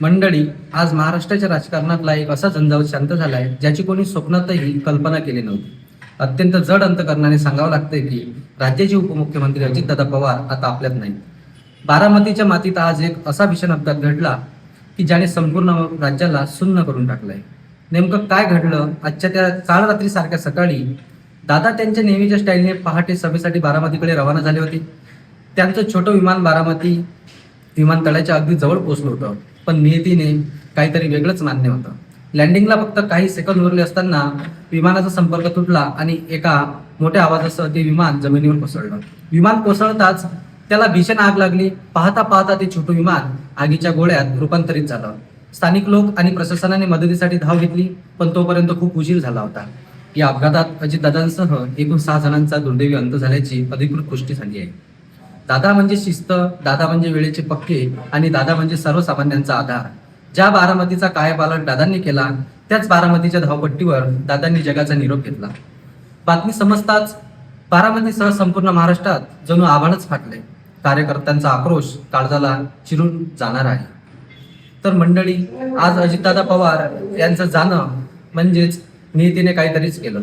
मंडळी आज महाराष्ट्राच्या राजकारणातला एक असा झंझावत शांत झाला आहे ज्याची कोणी स्वप्नातही कल्पना केली नव्हती. अत्यंत जड अंतकरणाने सांगावं लागतंय की राज्याचे उपमुख्यमंत्री अजितदादा पवार आता आपल्यात नाहीत. बारामतीच्या मातीत आज एक असा भीषण अपघात घडला की ज्याने संपूर्ण राज्याला सुन्न करून टाकलंय. नेमकं काय घडलं? आजच्या त्या काळ रात्री सारख्या सकाळी दादा त्यांच्या नेहमीच्या स्टाईलने पहाटे सभेसाठी बारामतीकडे रवाना झाले होते. त्यांचं छोटं विमान बारामती विमानतळाच्या अगदी जवळ पोहोचलं होतं. पण नियतीने काहीतरी वेगळंच मान्य होतं. लँडिंगला फक्त काही सेकंद उरले असताना विमानाचा संपर्क तुटला आणि एका मोठ्या आवाजासह ते विमान जमिनीवर कोसळलं. विमान कोसळताच त्याला भीषण आग लागली. पाहता पाहता ते छोटं विमान आगीच्या गोळ्यात रूपांतरित झालं. स्थानिक लोक आणि प्रशासनाने मदतीसाठी धाव घेतली पण तोपर्यंत खूप उशीर झाला होता. या अपघातात अजितदादांसह एकूण सहा जणांचा दुर्दैवी अंत झाल्याची अधिकृत पुष्टी झाली आहे. दादा म्हणजे शिस्त दादा म्हणजे वेळेचे पक्के आणि दादा म्हणजे सर्वसामान्यांचा आधार. ज्या बारामतीचा कायापालट दादांनी केला त्याच बारामतीच्या धावपट्टीवर दादांनी जगाचा निरोप घेतला. बातमी समजताच बारामतीसह संपूर्ण महाराष्ट्रात जणू आव्हानच फाटले. कार्यकर्त्यांचा आक्रोश काळजाला चिरून जाणार आहे. तर मंडळी आज अजितदादा पवार यांचं जाणं म्हणजेच नियतीने काहीतरीच केलं.